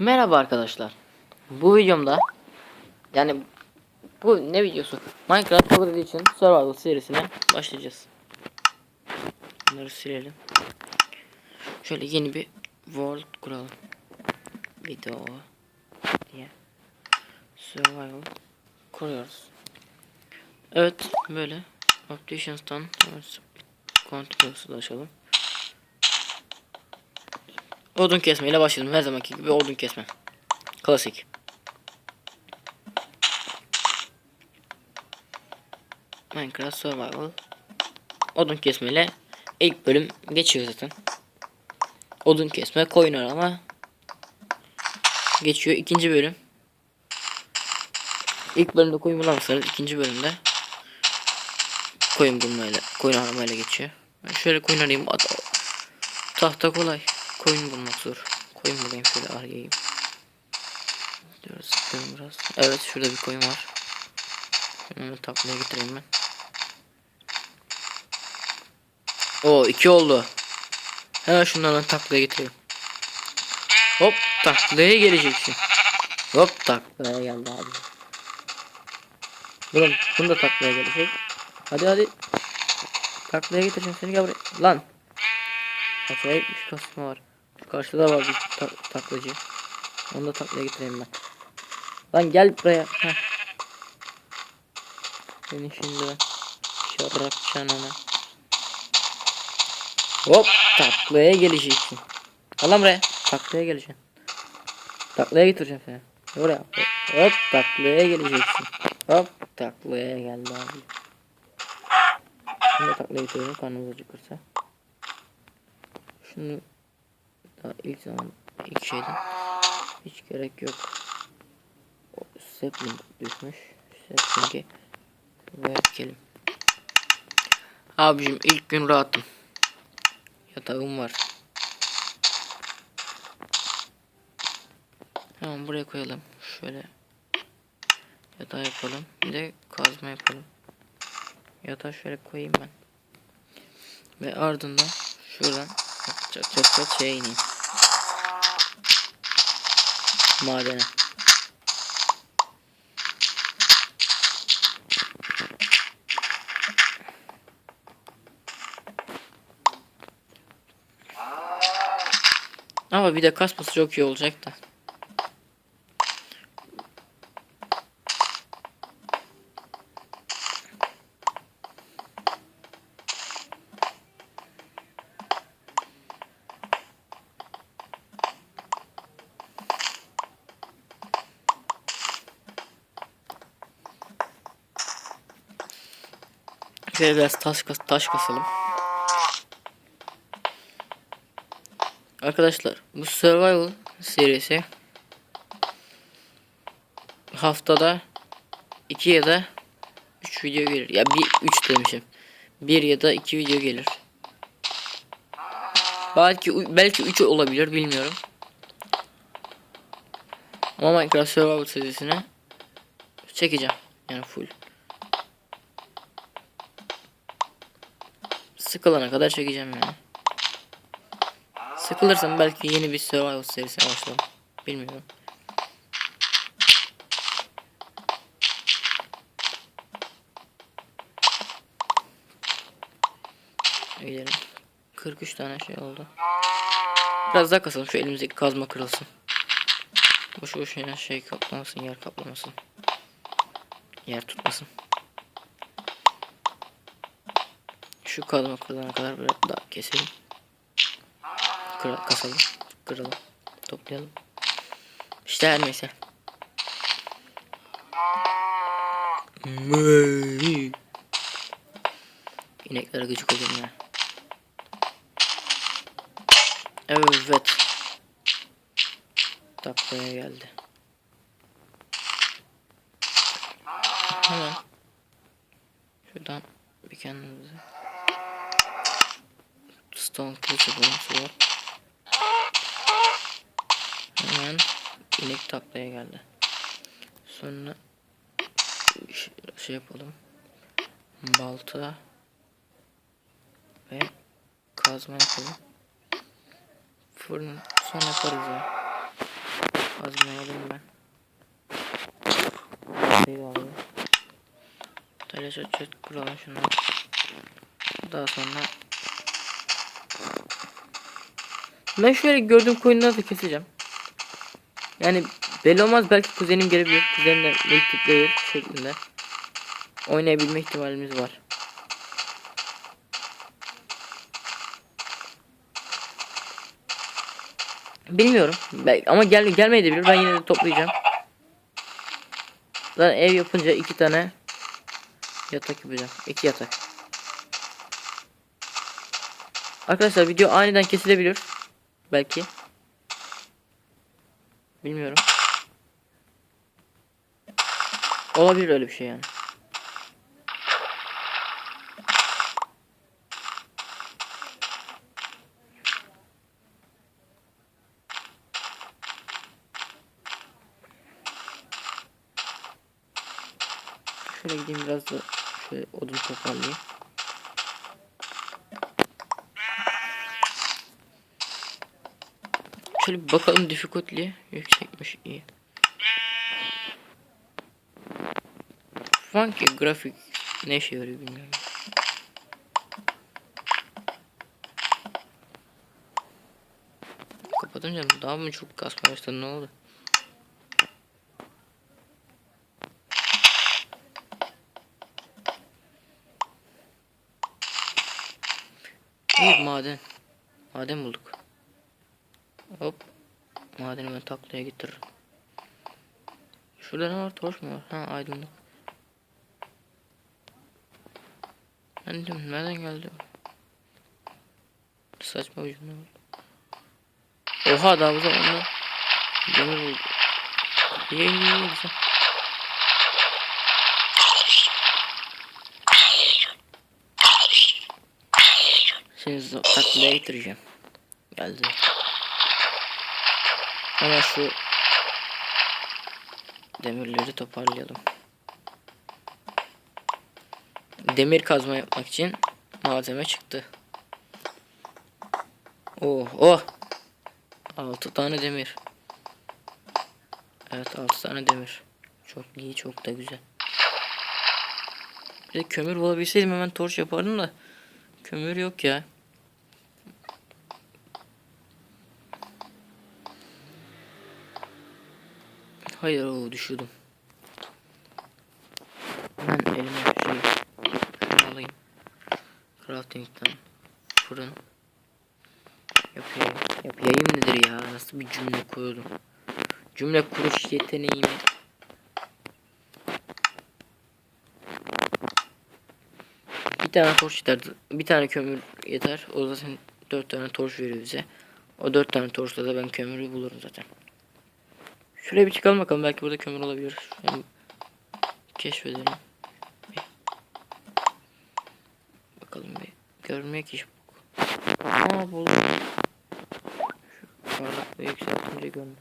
Merhaba arkadaşlar. Bu videomda yani bu ne videosu? Minecraft Pocket Edition Survival serisine başlayacağız. Bunları silelim. Şöyle yeni bir world kuralım. Video diye Survival kuruyoruz. Evet böyle Opticians'tan Continuous'u açalım. Odun kesmeyle başladım. Her zamanki gibi odun kesme. Klasik. Minecraft Survival. Odun kesmeyle ilk bölüm geçiyor zaten. Odun kesme, koyun arama. Geçiyor ikinci bölüm. İlk bölümde koyun bulamazsanız ikinci bölümde koyun bulmayla, koyun aramayla geçiyor. Ben şöyle koyun arayayım. Tahta kolay. Koyun bulmak zor. Koyun bulayım şöyle arayayım. Diyoruz sıkıyorum biraz. Evet şurada bir koyun var. Şunu taklaya getireyim ben. O iki oldu. Hemen şundan taklaya getireyim. Hop taklaya geleceksin. Hop taklaya geldi abi. Bunu, bunu da taklaya gelecek. Hadi hadi. Taklaya getireceğim seni gel buraya. Lan. Acayip bir kasma var. Karşıda var bir ta taklacı. Onu da taklaya getireyim ben. Lan gel buraya. Heh. Beni şimdi ben şarrakçan ona. Hop taklaya geleceksin. Al lan buraya. Taklaya geleceksin. Taklaya getireceğim seni. Oraya. Hop taklaya geleceksin. Hop taklaya geldi abi. Şimdi taklaya getiriyorum karnımız acıkırsa. Şunu daha ilk zaman ilk şeyden hiç gerek yok. O sapling düşmüş. Sapling'i ekelim. Abicim ilk gün rahatım. Yatağım var. Tamam buraya koyalım. Şöyle yatağı yapalım. Bir de kazma yapalım. Yatağı şöyle koyayım ben. Ve ardından şuradan çat çat çat şeye ineyim. Madene. Ama bir de kasması çok iyi olacak da. Şöyle biraz taş, kas taş kasalım. Arkadaşlar bu survival serisi haftada 2 ya da 3 video gelir. Ya bir 3 demişim. 1 ya da 2 video gelir. Belki belki 3 olabilir bilmiyorum. Ama Minecraft Survival serisine çekeceğim. Yani full. Sıkılana kadar çekeceğim yani. Sıkılırsam belki yeni bir survival serisine başlarım. Bilmiyorum. Gidelim. 43 tane şey oldu. Biraz daha kasalım şu elimizdeki kazma kırılsın. Boşu boşuna şey kaplamasın yer kaplamasın. Yer tutmasın. Şu kazma kırılana kadar biraz daha keselim. Kır kasalım. Kıralım. Toplayalım. İşte her neyse. İneklere gıcık oluyorum ya. Evet. Taklaya geldi. Hemen. Şuradan bir kendimize. Stone kılıç sular. Hemen inek taklaya geldi. Sonra şey, yapalım. Balta ve kazma yapalım. Fırın son yaparız ya. Kazmayı alayım ben. Şey alayım. Tele çat çat kuralım şunu. Daha sonra ben şöyle gördüğüm koyunları da keseceğim. Yani belli olmaz belki kuzenim gelebilir. Kuzenimle multiplayer şeklinde oynayabilme ihtimalimiz var. Bilmiyorum. Ama gel gelmeyebilir. Ben yine de toplayacağım. Zaten ev yapınca iki tane yatak yapacağım. İki yatak. Arkadaşlar video aniden kesilebilir. Belki. Bilmiyorum. Olabilir öyle bir şey yani. Şöyle gideyim biraz da şöyle odun toparlayayım. Şöyle bir bakalım difficulty yüksekmiş iyi. Funky grafik ne işe yarıyor bilmiyorum. Kapatınca daha mı çok kasmaya başladı ne oldu? İyi maden. Maden bulduk. Hop. Madeni ben taklaya getiririm. Şurada ne var? Torç mu var? Ha aydınlık. Ben diyorum nereden geldi? Saçma bir cümle oldu. Oha daha bu zamanda demir buldu. İyi iyi iyi güzel. Şimdi taklaya getireceğim. Geldi. Hemen şu demirleri toparlayalım. Demir kazma yapmak için malzeme çıktı. Oh oh. 6 tane demir. Evet 6 tane demir. Çok iyi çok da güzel. Bir de kömür bulabilseydim hemen torç yapardım da. Kömür yok ya. Hayır o düşürdüm. Ben elime şey şunu alayım. Crafting'den fırın yapayım. Yapayım nedir ya? Nasıl bir cümle kurdum? Cümle kuruş yeteneğimi. Bir tane torç yeter. Bir tane kömür yeter. O zaten dört tane torç veriyor bize. O dört tane torçla da ben kömürü bulurum zaten. Şuraya bir çıkalım bakalım. Belki burada kömür olabilir. Hem keşfedelim. Bir. Bakalım bir. Görmek iş. Aa buldum. Şu parlaklığı yükseltince görünür.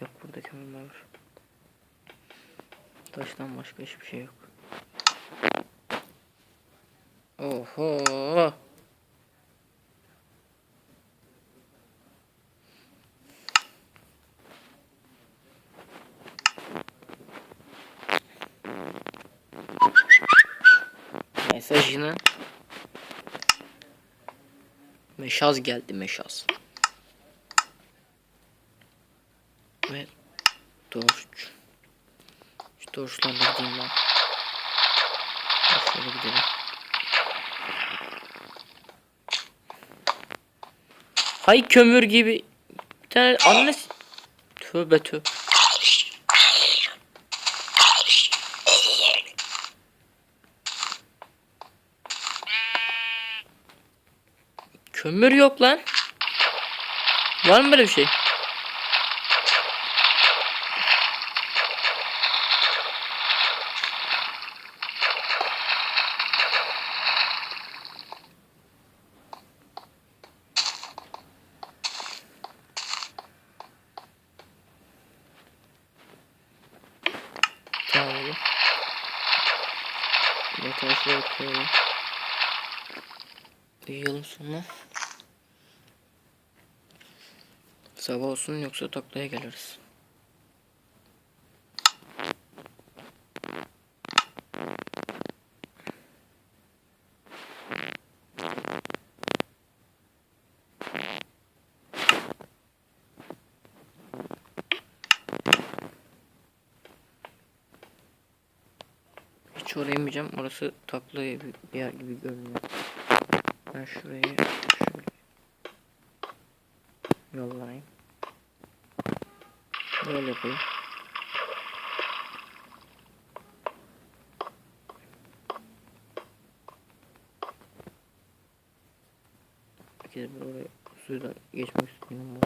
Yok burada kömür var. Taştan başka hiçbir şey yok. Oho. Mesajını Meşaz geldi meşaz. Ve torç. Şu torçlarla gideyim ben. Şöyle gidelim. Hay kömür gibi. Bir tane annesi. Tövbe tövbe. Kömür yok lan. Var mı böyle bir şey? Şuraya koyalım. Uyuyalım sonra. Sabah olsun yoksa taklaya geliriz. Hiç oraya inmeyeceğim. Orası taklaya bir yer gibi görünüyor. Ben şuraya şöyle yollayayım. Böyle yapayım. Bir kez bir oraya suyla geçmek istiyorum.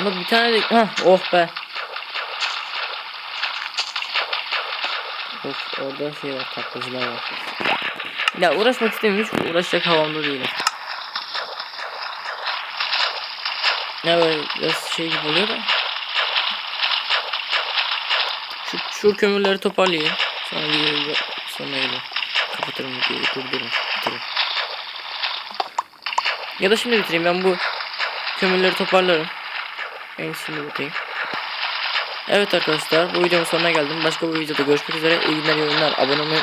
Ama bir tane de... Hah, oh be. Of orada şey var taklacılar var. Ya uğraşmak istemiyorum hiç uğraşacak havamda değilim. Ya böyle biraz şey gibi oluyor da. Şu, şu kömürleri toparlayayım. Sonra videoyu sonuna gelin. Kapatırım videoyu durdururum. Bitiririm. Ya da şimdi bitireyim ben bu kömürleri toparlarım. En şimdi bitireyim. Evet arkadaşlar bu videonun sonuna geldim. Başka bir videoda görüşmek üzere. İyi günler, iyi oyunlar. Abone olmayı